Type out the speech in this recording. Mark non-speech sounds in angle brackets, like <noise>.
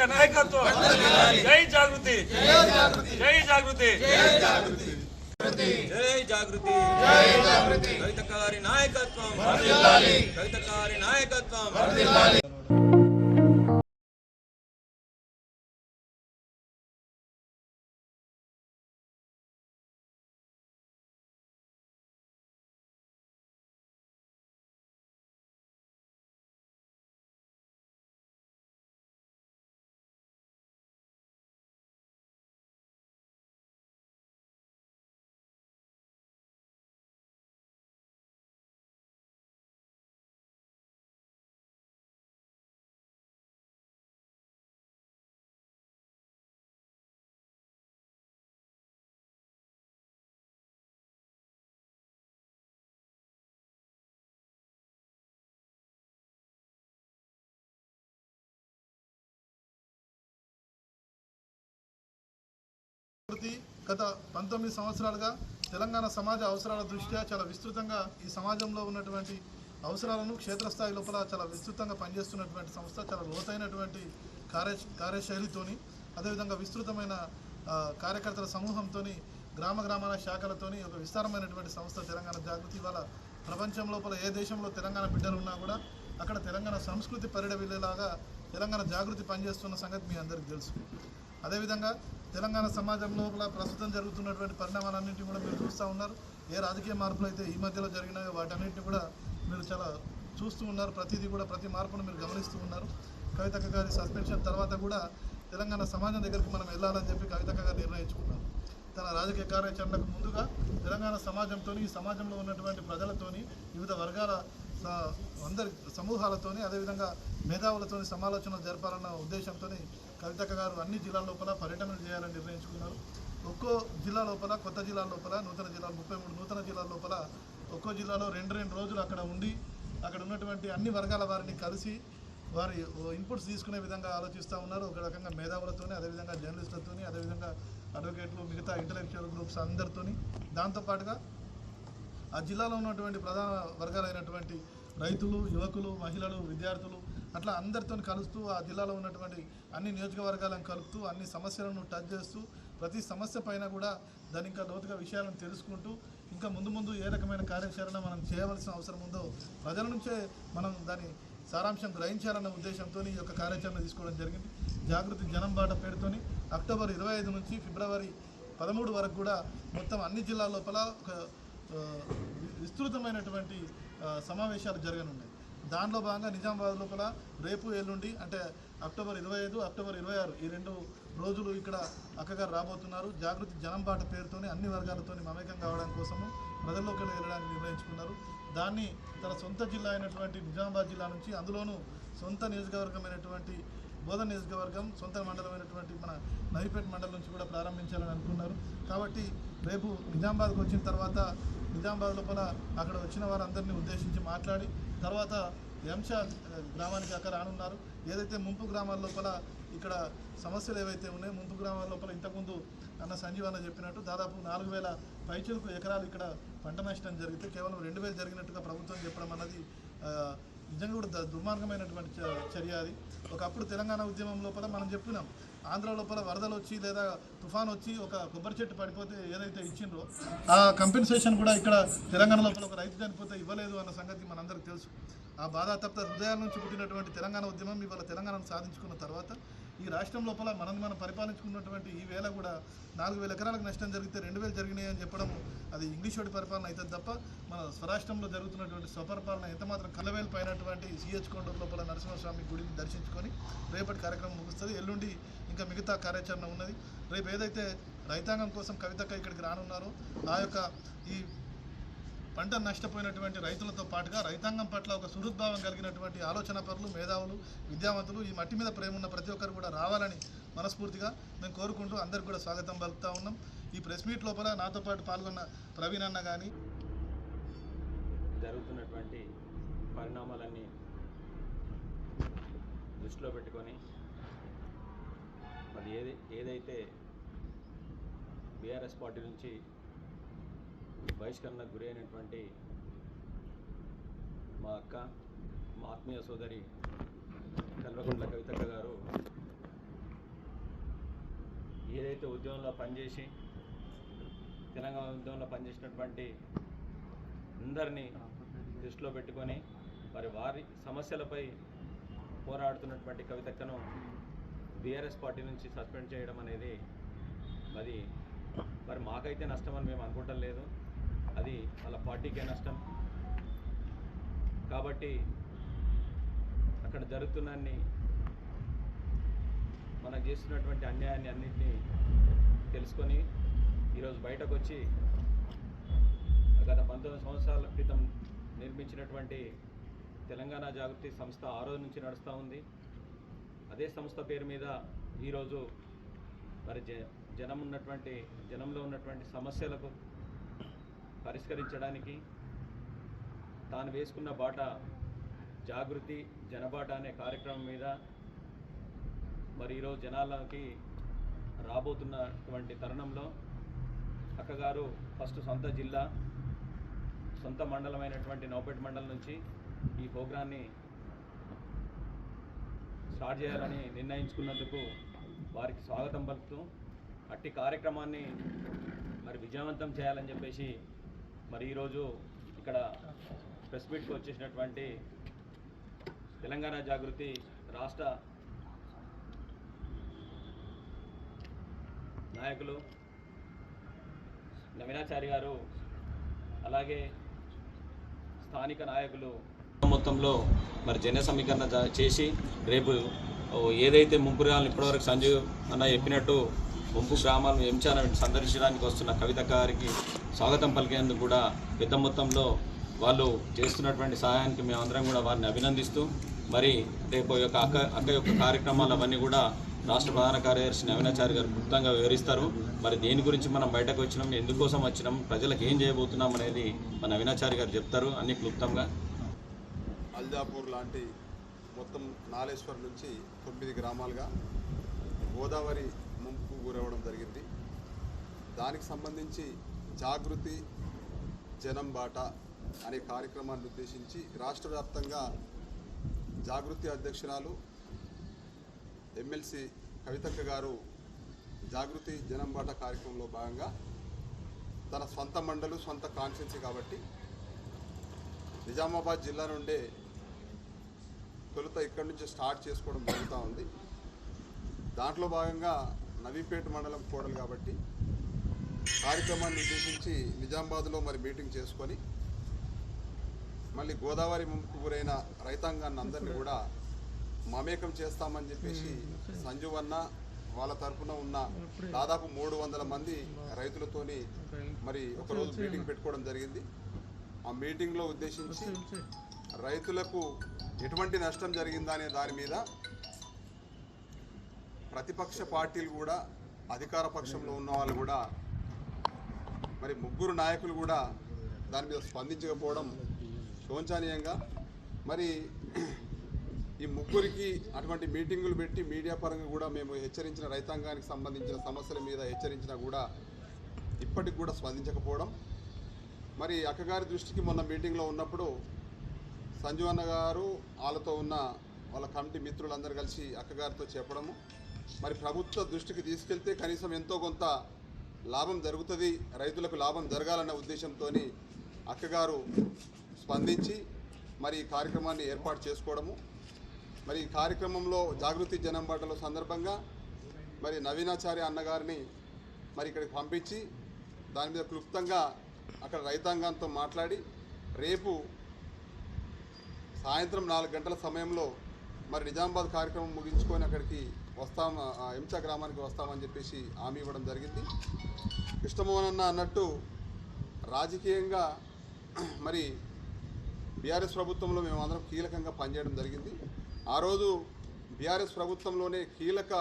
కవితక్క నాయకత్వం జై జాగృతి జై జాగృతి జై జాగృతి కవితక్క గారి నాయకత్వం కవితక్క గారి నాయకత్వం ప్రకృతి గత పంతొమ్మిది సంవత్సరాలుగా తెలంగాణ సమాజ అవసరాల దృష్ట్యా చాలా విస్తృతంగా ఈ సమాజంలో ఉన్నటువంటి అవసరాలను క్షేత్రస్థాయి లోపల చాలా విస్తృతంగా పనిచేస్తున్నటువంటి సంస్థ చాలా లోతైనటువంటి కార్య కార్యశైలితోని అదేవిధంగా విస్తృతమైన కార్యకర్తల సమూహంతోని గ్రామ గ్రామాల శాఖలతోని ఒక విస్తారమైనటువంటి సంస్థ తెలంగాణ జాగృతి. ఇవాళ ప్రపంచం లోపల ఏ దేశంలో తెలంగాణ బిడ్డలు ఉన్నా కూడా అక్కడ తెలంగాణ సంస్కృతి పరిడవిల్లేలాగా తెలంగాణ జాగృతి పనిచేస్తున్న సంగతి మీ అందరికీ తెలుసు. అదేవిధంగా తెలంగాణ సమాజం లోపల ప్రస్తుతం జరుగుతున్నటువంటి పరిణామాలన్నింటినీ కూడా మీరు చూస్తూ ఉన్నారు. ఏ రాజకీయ మార్పులు అయితే ఈ మధ్యలో జరిగినాయో వాటన్నింటినీ కూడా మీరు చాలా చూస్తూ ఉన్నారు. ప్రతిదీ కూడా ప్రతి మార్పును మీరు గమనిస్తూ ఉన్నారు. కవితక్క గారి సస్పెన్షన్ తర్వాత కూడా తెలంగాణ సమాజం దగ్గరికి మనం వెళ్ళాలని చెప్పి కవితక్క గారు నిర్ణయించుకున్నారు. తన రాజకీయ కార్యాచరణకు ముందుగా తెలంగాణ సమాజంతో ఈ సమాజంలో ఉన్నటువంటి ప్రజలతోని వివిధ వర్గాల అందరి సమూహాలతోని అదేవిధంగా మేధావులతోని సమాలోచనలు జరపాలన్న ఉద్దేశంతో కవితక్క గారు అన్ని జిల్లాల లోపల పర్యటనలు చేయాలని నిర్ణయించుకున్నారు. ఒక్కో జిల్లా లోపల కొత్త జిల్లా లోపల నూతన జిల్లాలు ముప్పై మూడు నూతన జిల్లాల లోపల ఒక్కో జిల్లాలో రెండు రెండు రోజులు అక్కడ ఉండి అక్కడ ఉన్నటువంటి అన్ని వర్గాల వారిని కలిసి వారి ఇన్పుట్స్ తీసుకునే విధంగా ఆలోచిస్తూ ఉన్నారు. ఒక రకంగా మేధావులతోని అదేవిధంగా జర్నలిస్టులతోని అదేవిధంగా అడ్వకేట్లు మిగతా ఇంటలెక్చువల్ గ్రూప్స్ అందరితోని. దాంతోపాటుగా ఆ జిల్లాలో ఉన్నటువంటి ప్రధాన వర్గాలైనటువంటి రైతులు యువకులు మహిళలు విద్యార్థులు అట్లా అందరితో కలుస్తూ ఆ జిల్లాలో ఉన్నటువంటి అన్ని నియోజకవర్గాలను కలుపుతూ అన్ని సమస్యలను టచ్ చేస్తూ ప్రతి సమస్య పైన కూడా దాని ఇంకా లోతుగా విషయాలను తెలుసుకుంటూ ఇంకా ముందు ముందు ఏ రకమైన కార్యాచరణ మనం చేయవలసిన అవసరం ఉందో ప్రజల నుంచే మనం దాని సారాంశం గ్రహించాలన్న ఉద్దేశంతో ఈ యొక్క కార్యాచరణ తీసుకోవడం జరిగింది. జాగృతి జనం బాట పేరుతోని అక్టోబర్ ఇరవై ఐదు నుంచి ఫిబ్రవరి పదమూడు వరకు కూడా మొత్తం అన్ని జిల్లాల లోపల ఒక విస్తృతమైనటువంటి సమావేశాలు జరగనున్నాయి. దానిలో భాగంగా నిజామాబాద్ లోపల రేపు ఎల్లుండి అంటే అక్టోబర్ ఇరవై ఐదు అక్టోబర్ ఇరవై ఆరు ఈ రెండు రోజులు ఇక్కడ అక్కగారు రాబోతున్నారు. జాగృతి జనం బాట పేరుతోని అన్ని వర్గాలతోని మమేకం కావడం కోసము ప్రజల్లోకి వెళ్ళడానికి నిర్ణయించుకున్నారు. దాన్ని తన సొంత జిల్లా అయినటువంటి నిజామాబాద్ జిల్లా నుంచి అందులోనూ సొంత నియోజకవర్గమైనటువంటి బోధన నియోజకవర్గం సొంత మండలమైనటువంటి మన నవీపేట మండలం నుంచి కూడా ప్రారంభించాలని అనుకున్నారు. కాబట్టి రేపు నిజామాబాద్కు వచ్చిన తర్వాత నిజామాబాద్ లోపల అక్కడ వచ్చిన వారందరినీ ఉద్దేశించి మాట్లాడి తర్వాత ఎంషా గ్రామానికి అక్కడ రానున్నారు. ఏదైతే ముంపు గ్రామాల లోపల ఇక్కడ సమస్యలు ఏవైతే ఉన్నాయో ముంపు గ్రామాల లోపల ఇంతకుముందు అన్న సంజీవ్ అన్న చెప్పినట్టు దాదాపు నాలుగు వేల పైచులకు ఎకరాలు ఇక్కడ పంట నష్టం జరిగితే కేవలం రెండు వేలు జరిగినట్టుగా ప్రభుత్వం చెప్పడం అన్నది నిజంగా కూడా దుర్మార్గమైనటువంటి చ- చర్య అది. ఒకప్పుడు తెలంగాణ ఉద్యమం లోపల మనం చెప్పినాం ఆంధ్ర లోపల వరదలు వచ్చి లేదా తుఫాన్ వచ్చి ఒక కొబ్బరి చెట్టు పడిపోతే ఏదైతే ఇచ్చిండ్రో ఆ కంపెన్సేషన్ కూడా ఇక్కడ తెలంగాణ లోపల ఒక రైతు చనిపోతే ఇవ్వలేదు అన్న సంగతి మనందరికీ తెలుసు. ఆ బాధాతప్త హృదయాల నుంచి పుట్టినటువంటి తెలంగాణ ఉద్యమం ఇవాళ తెలంగాణను సాధించుకున్న తర్వాత ఈ రాష్ట్రం లోపల మనం మనం పరిపాలించుకున్నటువంటి ఈ వేళ కూడా నాలుగు వేల ఎకరాలకు నష్టం జరిగితే రెండు వేలు జరిగినాయి అని చెప్పడం అది ఇంగ్లీష్ వాడి పరిపాలన అవుతుంది తప్ప మన స్వరాష్ట్రంలో జరుగుతున్నటువంటి స్వపరిపాలన ఎంత మాత్రం కలవేలు పైనటువంటి సిహెచ్ కొండూరు లోపల నరసింహస్వామి గుడిని దర్శించుకొని రేపటి కార్యక్రమం ముగుస్తుంది. ఎల్లుండి ఇంకా మిగతా కార్యాచరణ ఉన్నది. రేపు ఏదైతే రైతాంగం కోసం కవితక్క ఇక్కడికి రానున్నారో ఆ యొక్క ఈ పంట నష్టపోయినటువంటి రైతులతో పాటుగా రైతాంగం పట్ల ఒక సుహృద్భావం కలిగినటువంటి ఆలోచన పరులు మేధావులు విద్యావంతులు ఈ మట్టి మీద ప్రేమ ఉన్న ప్రతి ఒక్కరు కూడా రావాలని మనస్ఫూర్తిగా మేము కోరుకుంటూ అందరికి కూడా స్వాగతం పలుకుతా ఉన్నాం. ఈ ప్రెస్ మీట్ లోపల నాతో పాటు పాల్గొన్న ప్రవీణ్ అన్న కానీ జరుగుతున్నటువంటి పరిణామాలన్నీ దృష్టిలో పెట్టుకొని అది ఏది ఏదైతే బీఆర్ఎస్ పార్టీ నుంచి బహిష్కరణకు గురైనటువంటి మా అక్క మా ఆత్మీయ సోదరి కల్వకుంట్ల కవితక్క గారు ఏదైతే ఉద్యమంలో పనిచేసి తెలంగాణ ఉద్యమంలో పనిచేసినటువంటి అందరినీ దృష్టిలో పెట్టుకొని మరి వారి సమస్యలపై పోరాడుతున్నటువంటి కవితక్కను బీఆర్ఎస్ పార్టీ నుంచి సస్పెండ్ చేయడం అనేది మరి మరి మాకైతే నష్టం అని మేము అనుకోవటం లేదు అది వాళ్ళ పార్టీకే నష్టం. కాబట్టి అక్కడ జరుగుతున్నన్ని మనకు చేస్తున్నటువంటి అన్యాయాన్ని అన్నింటినీ తెలుసుకొని ఈరోజు బయటకు వచ్చి గత పంతొమ్మిది సంవత్సరాల క్రితం నిర్మించినటువంటి తెలంగాణ జాగృతి సంస్థ ఆ రోజు నుంచి నడుస్తూ ఉంది. అదే సంస్థ పేరు మీద ఈరోజు మరి జ జనం ఉన్నటువంటి జనంలో ఉన్నటువంటి సమస్యలకు పరిష్కరించడానికి తాను వేసుకున్న బాట జాగృతి జనబాట అనే కార్యక్రమం మీద మరి ఈరోజు జనాలకి రాబోతున్నటువంటి తరుణంలో అక్కగారు ఫస్ట్ సొంత జిల్లా సొంత మండలమైనటువంటి నౌపేట మండలం నుంచి ఈ ప్రోగ్రాన్ని స్టార్ట్ చేయాలని నిర్ణయించుకున్నందుకు వారికి స్వాగతం పలుకుతూ అట్టి కార్యక్రమాన్ని మరి విజయవంతం చేయాలని చెప్పేసి మరి ఈరోజు ఇక్కడ ప్రెస్ మీట్కి వచ్చేసినటువంటి తెలంగాణ జాగృతి రాష్ట్ర నాయకులు నవీనాచారి గారు అలాగే స్థానిక నాయకులు మొత్తంలో మరి జన సమీకరణ చేసి రేపు ఏదైతే ముంపురాలను ఇప్పటివరకు సంజీవ్ అన్న చెప్పినట్టు ముంపు గ్రామాలను ఎంచాన సందర్శించడానికి వస్తున్న కవిత గారికి స్వాగతం పలికేందుకు కూడా పెద్ద మొత్తంలో వాళ్ళు చేస్తున్నటువంటి సహాయానికి మేమందరం కూడా వారిని అభినందిస్తూ మరి రేపు యొక్క అక్క అక్క యొక్క కార్యక్రమాలు అవన్నీ కూడా రాష్ట్ర ప్రధాన కార్యదర్శి నవీనాచారి గారు క్లుప్తంగా వివరిస్తారు. మరి దేని గురించి మనం బయటకు వచ్చినాం ఎందుకోసం వచ్చినాం ప్రజలకు ఏం చేయబోతున్నాం అనేది మన నవీనాచారి గారు చెప్తారు అన్ని క్లుప్తంగా. అల్జాపూర్ లాంటి మొత్తం నాలేశ్వర్ నుంచి తొమ్మిది గ్రామాలుగా గోదావరి ముంపుకు గురవడం జరిగింది. దానికి సంబంధించి జాగృతి జనం బాట అనే కార్యక్రమాన్ని ఉద్దేశించి రాష్ట్ర వ్యాప్తంగా జాగృతి అధ్యక్షురాలు ఎమ్మెల్సీ కవితక్క గారు జాగృతి జనం బాట కార్యక్రమంలో భాగంగా తన సొంత మండలు సొంత కాన్స్టిట్యున్సీ కాబట్టి నిజామాబాద్ జిల్లా నుండే తొలుత ఇక్కడి నుంచి స్టార్ట్ చేసుకోవడం జరుగుతూ ఉంది. దాంట్లో భాగంగా నవీపేట మండలం కోడలు కాబట్టి కార్యక్రమాన్ని ఉద్దేశించి నిజామాబాద్లో మరి మీటింగ్ చేసుకొని మళ్ళీ గోదావరి ముంపుకు గురైన రైతాంగాన్ని అందరినీ కూడా మమేకం చేస్తామని చెప్పేసి సంజీవ్ అన్న వాళ్ళ తరఫున ఉన్న దాదాపు మూడు వందల మంది రైతులతోని మరి ఒకరోజు మీటింగ్ పెట్టుకోవడం జరిగింది. ఆ మీటింగ్లో ఉద్దేశించి రైతులకు ఎటువంటి నష్టం జరిగిందా అనే దాని మీద ప్రతిపక్ష పార్టీలు కూడా అధికార పక్షంలో ఉన్న వాళ్ళు కూడా మరి ముగ్గురు నాయకులు కూడా దాని మీద స్పందించకపోవడం శోచనీయంగా. మరి ఈ ముగ్గురికి అటువంటి మీటింగులు పెట్టి మీడియా పరంగా కూడా మేము హెచ్చరించిన రైతాంగానికి సంబంధించిన సమస్యల మీద హెచ్చరించినా కూడా ఇప్పటికి కూడా స్పందించకపోవడం. మరి అక్కగారి దృష్టికి మొన్న మీటింగ్లో ఉన్నప్పుడు సంజీవన్న అన్న గారు వాళ్ళతో ఉన్న వాళ్ళ కమిటీ మిత్రులందరూ కలిసి అక్కగారితో చెప్పడము. మరి ప్రభుత్వ దృష్టికి తీసుకెళ్తే కనీసం ఎంతో కొంత లాభం జరుగుతుంది రైతులకు లాభం జరగాలన్న ఉద్దేశంతో అక్కగారు స్పందించి మరి ఈ కార్యక్రమాన్ని ఏర్పాటు చేసుకోవడము. మరి ఈ కార్యక్రమంలో జాగృతి జనం బాటలో సందర్భంగా మరి నవీనాచార్య అన్నగారిని మరి ఇక్కడికి పంపించి దాని మీద క్లుప్తంగా అక్కడ రైతాంగంతో మాట్లాడి రేపు సాయంత్రం నాలుగు గంటల సమయంలో మరి నిజామాబాద్ కార్యక్రమం ముగించుకొని అక్కడికి వస్తాం ఆ ఎంచా గ్రామానికి వస్తామని చెప్పేసి హామీ ఇవ్వడం జరిగింది. కృష్ణమోహన్ అన్నట్టు రాజకీయంగా <clears throat> మరి బీఆర్ఎస్ ప్రభుత్వంలో మేమందరం కీలకంగా పనిచేయడం జరిగింది. ఆ రోజు బీఆర్ఎస్ ప్రభుత్వంలోనే కీలక